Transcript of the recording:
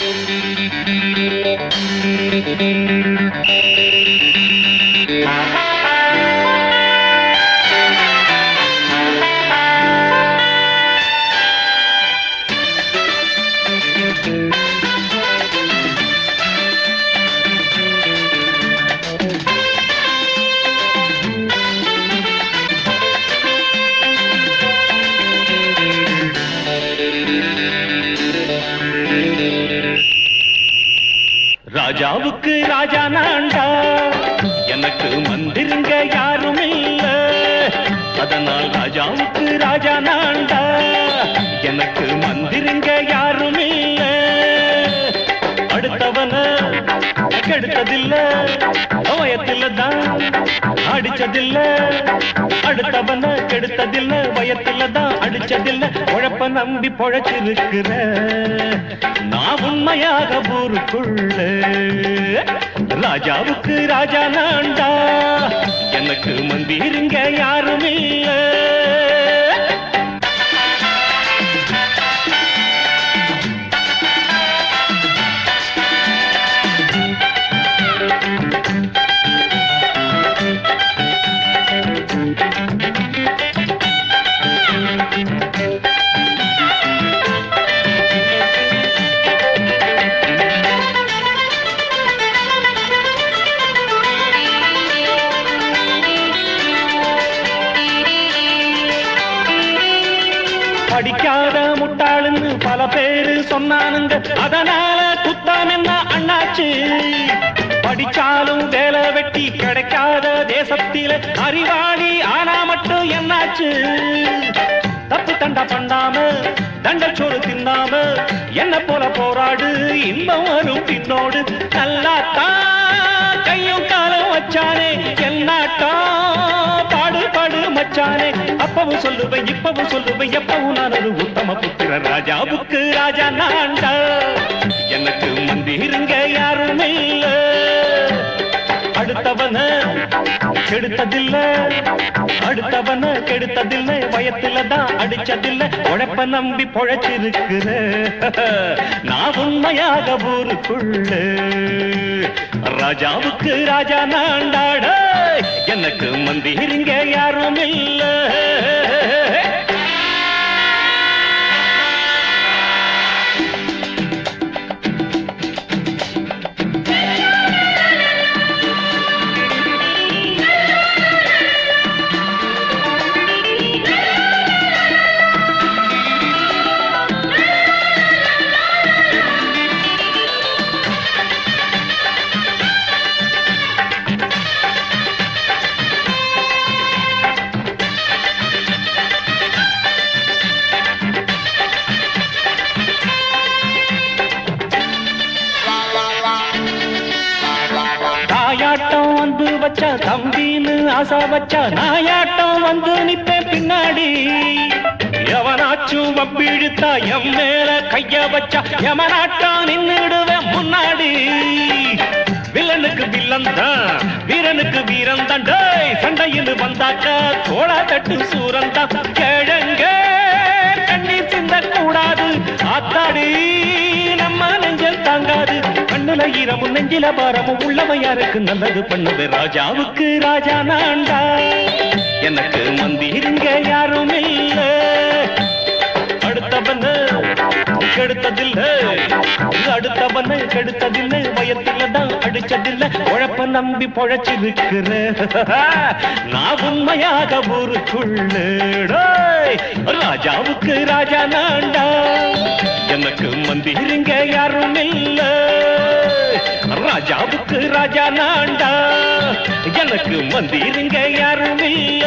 ராஜாவுக்கு ராஜா நாண்டா. எனக்கு மந்திருங்க யாரும் இல்ல அதனால் ராஜாவுக்கு ராஜா நாண்டா. எனக்கு மந்திருங்க யாரும் இல்ல அடுத்தவன கெடுத்ததில்ல வயத்தில தான் அடிச்சதில்ல அடுத்தவன கெடுத்ததில்ல வயத்தில தான் அடிச்சதில்ல உழப்ப நம்பி பொழைச்சிருக்கிற நான் உண்மையாக ஊருக்குள்ள. ராஜாவுக்கு ராஜா நான்டா. எனக்கு மந்தி படிக்காத முட்டாளுன்னு பல பேரு சொன்னானுங்க. அதனால குத்தம் என்ன அண்ணாச்சு? படிச்சாலும் வேலை வெட்டி கிடைக்காத தேசத்தில அறிவாளி ஆனா மட்டும் என்னாச்சு? தப்பு தண்டா பண்ணாம தண்டச்சோறு தின்னாம என்ன போல போராடு இன்பம் வரும் பின்னோடு. நல்லாத்தான் கையும் காலம் வச்சானே என்னாட்டா பாடு பாடு மச்சானே. அப்பவும் சொல்லுவேன் இப்பவும் சொல்லுவேன் எப்பவும் நான் ஒரு உத்தம புத்திர ராஜாவுக்கு ராஜா நான்டா எனக்கு மந்திருங்க யாரும் இல்ல. அடுத்தவன கெடுத்ததில்ல. அடுத்தவன கெடுத்ததில்ல வயத்துல தான் அடிச்சதில்ல. உழைப்ப நம்பி பொழைச்சிருக்கிற. நான் உண்மையாக ஊருக்குள்ள. ராஜாவுக்கு ராஜா நான்டாடா எனக்கு மந்திரிங்க யாரும் இல்லை வச்சா தம்பின்னு ஆசா வச்சா நாயாட்டம் வந்து நிப்பேன் பின்னாடி. எவனாச்சும் வப்பிழுத்தா எம் மேல கைய வச்சா எவனாட்டம் நின்னுடுவேன் முன்னாடி. வில்லனுக்கு வில்லன் தான் வீரனுக்கு வீரன் தான். டேய் சண்டையில் வந்தாக்க தோளா தட்டு சூரன் தான். கிழங்க கண்ணீர் சிந்த கூடாது ஆத்தாடி. ஈரமும் நெஞ்சில பாரமும் உள்ளவையாருக்கு நல்லது பண்ணுது? ராஜாவுக்கு ராஜா நான்டா எனக்கு மந்திருங்க யாரும் இல்ல அடுத்தவன கெடுத்ததில்ல. அடுத்தவன கெடுத்ததில்ல. வயத்துல தான் அடிச்சதில்ல உழப்ப நம்பி பொழைச்சிருக்கிற. நான் உண்மையாக ஊருக்குள்ள. டேய், ராஜாவுக்கு ராஜா நான்டா எனக்கு மந்திருங்க யாரும் இல்லை ராஜாவுக்கு ராஜா நாண்டா. எனக்கு மந்திருங்க யாரும் இல்ல